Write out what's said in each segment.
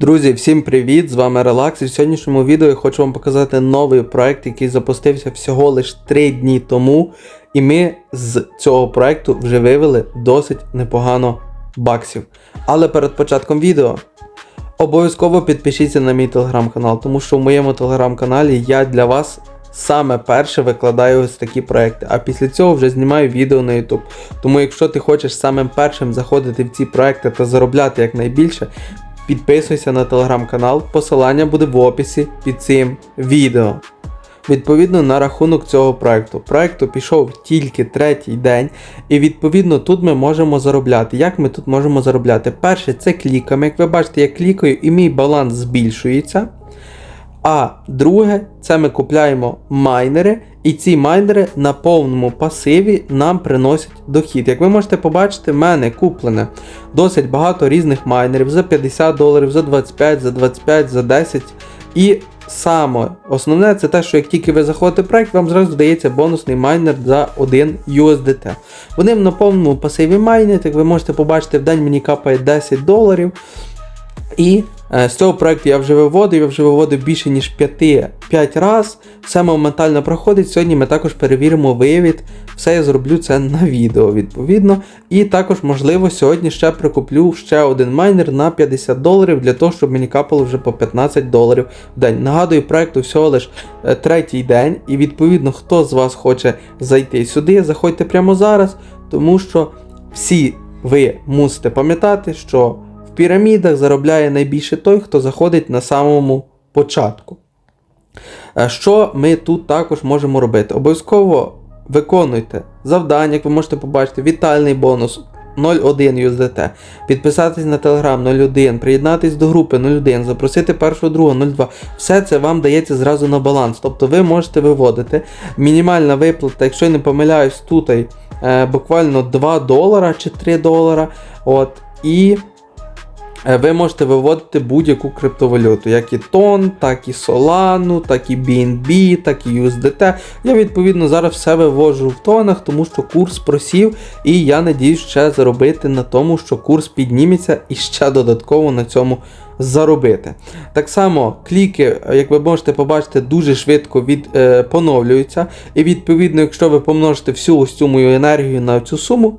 Друзі, всім привіт! З вами Релакс. І в сьогоднішньому відео я хочу вам показати новий проект, який запустився всього лише 3 дні тому. І ми з цього проекту вже вивели досить непогано баксів. Але перед початком відео обов'язково підпишіться на мій телеграм-канал, тому що в моєму телеграм-каналі я для вас саме перше викладаю ось такі проекти, а після цього вже знімаю відео на YouTube. Тому якщо ти хочеш самим першим заходити в ці проекти та заробляти якнайбільше, підписуйся на телеграм-канал, посилання буде в описі під цим відео. Відповідно на рахунок цього проекту. Проекту пішов тільки третій день, і відповідно тут ми можемо заробляти. Як ми тут можемо заробляти? Перше, це кліками. Як ви бачите, я клікаю і мій баланс збільшується. А друге, це ми купляємо майнери, і ці майнери на повному пасиві нам приносять дохід. Як ви можете побачити, в мене куплене досить багато різних майнерів за 50 доларів, за 25, за 25, за 10. І саме основне це те, що як тільки ви заходите в проект, вам зразу дається бонусний майнер за 1 USDT. Вони на повному пасиві майнять, як ви можете побачити, в день мені капає 10 доларів. І з цього проекту я вже виводив, я вже виводив більше ніж 5, 5 разів. Все моментально проходить. Сьогодні ми також перевіримо вивід. Все я зроблю це на відео, відповідно. І також, можливо, сьогодні ще прикуплю ще один майнер на 50 доларів для того, щоб мені капало вже по 15 доларів в день. Нагадую, проекту всього лиш е, третій день. І відповідно, хто з вас хоче зайти сюди, заходьте прямо зараз, тому що всі ви мусите пам'ятати, що пірамідах заробляє найбільше той, хто заходить на самому початку. Е, Що ми тут також можемо робити? Обов'язково виконуйте завдання, як ви можете побачити, вітальний бонус 0,1 USDT, підписатись на Telegram 0,1, приєднатись до групи 0,1, запросити першого друга 0,2. Все це вам дається зразу на баланс. Тобто ви можете виводити. Мінімальна виплата, якщо я не помиляюсь, тут е, буквально 2 долара чи 3 долара. От, і ви можете виводити будь-яку криптовалюту, як і Тон, так і Solana, так і BNB, так і USDT. Я відповідно зараз все вивожу в тонах, тому що курс просів, і я надіюсь ще заробити на тому, що курс підніметься і ще додатково на цьому заробити. Так само кліки, як ви можете побачити, дуже швидко від, е, поновлюються. І відповідно, якщо ви помножите всю ось цю мою енергію на цю суму.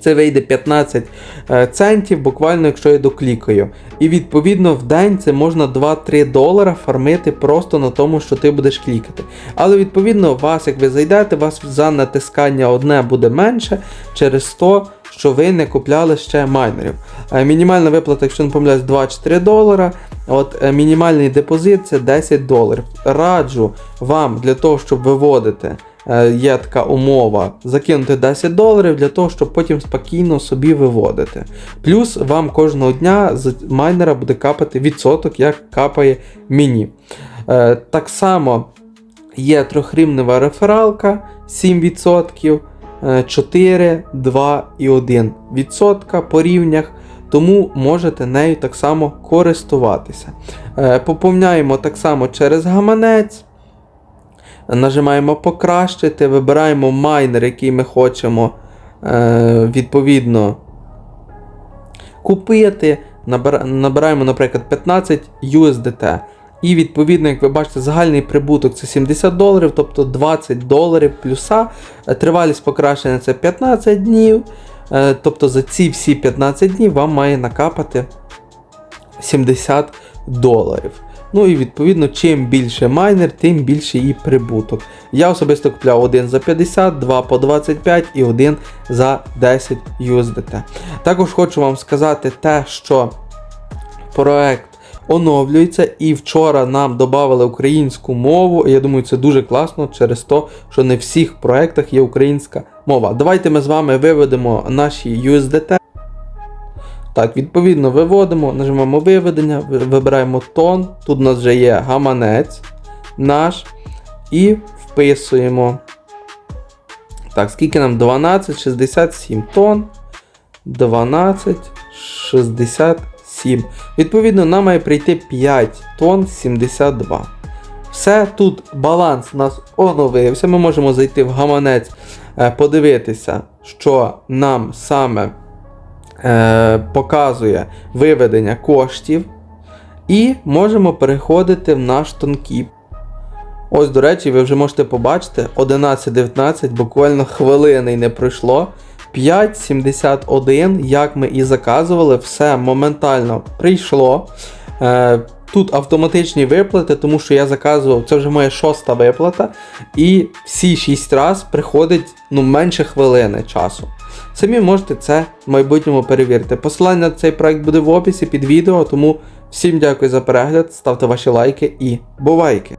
Це вийде 15 е, центів, буквально, якщо я доклікаю. І відповідно в день це можна 2-3 долара фармити просто на тому, що ти будеш клікати. Але відповідно, вас, як ви зайдете, вас за натискання одне буде менше через то, що ви не купляли ще майнерів. Е, Мінімальна виплата, якщо не помиляюсь, 2-4 долара. От е, мінімальний депозит це 10 доларів. Раджу вам для того, щоб виводити. Е, Є така умова закинути 10 доларів для того, щоб потім спокійно собі виводити. Плюс вам кожного дня з майнера буде капати відсоток, як капає мені. Е, Так само є трьохрівнева рефералка 7%, е, 4, 2 і 1% відсотка по рівнях. Тому можете нею так само користуватися. Е, Поповняємо так само через гаманець. Нажимаємо покращити, вибираємо майнер, який ми хочемо е, відповідно купити. Набираємо, наприклад, 15 USDT. І відповідно, як ви бачите, загальний прибуток це 70 доларів, тобто 20 доларів плюса. Е, Тривалість покращення це 15 днів. Е, Тобто за ці всі 15 днів вам має накапати 70 доларів. Ну і відповідно, чим більше майнер, тим більше і прибуток. Я особисто купляв один за 50, два по 25 і один за 10 USDT. Також хочу вам сказати те, що проект оновлюється, і вчора нам додали українську мову. Я думаю, це дуже класно через те, що не в всіх проектах є українська мова. Давайте ми з вами виведемо наші USDT. Так, відповідно, виводимо, нажимаємо виведення, вибираємо тон. Тут у нас вже є гаманець наш. І вписуємо. Так, скільки нам? 12,67 тонн. 12,67. Відповідно, нам має прийти 5 тонн 72. Все, тут баланс у нас оновився. Ми можемо зайти в гаманець, е, подивитися, що нам саме е, показує виведення коштів. І можемо переходити в наш тонкіп. Ось, до речі, ви вже можете побачити 11.19, буквально хвилини не пройшло. 5.71, як ми і заказували, все моментально прийшло. Е, тут автоматичні виплати, тому що я заказував, це вже моя шоста виплата, і всі 6 разів приходить ну, менше хвилини часу. Самі можете це в майбутньому перевірити. Посилання на цей проект буде в описі під відео, тому всім дякую за перегляд, ставте ваші лайки і бувайки!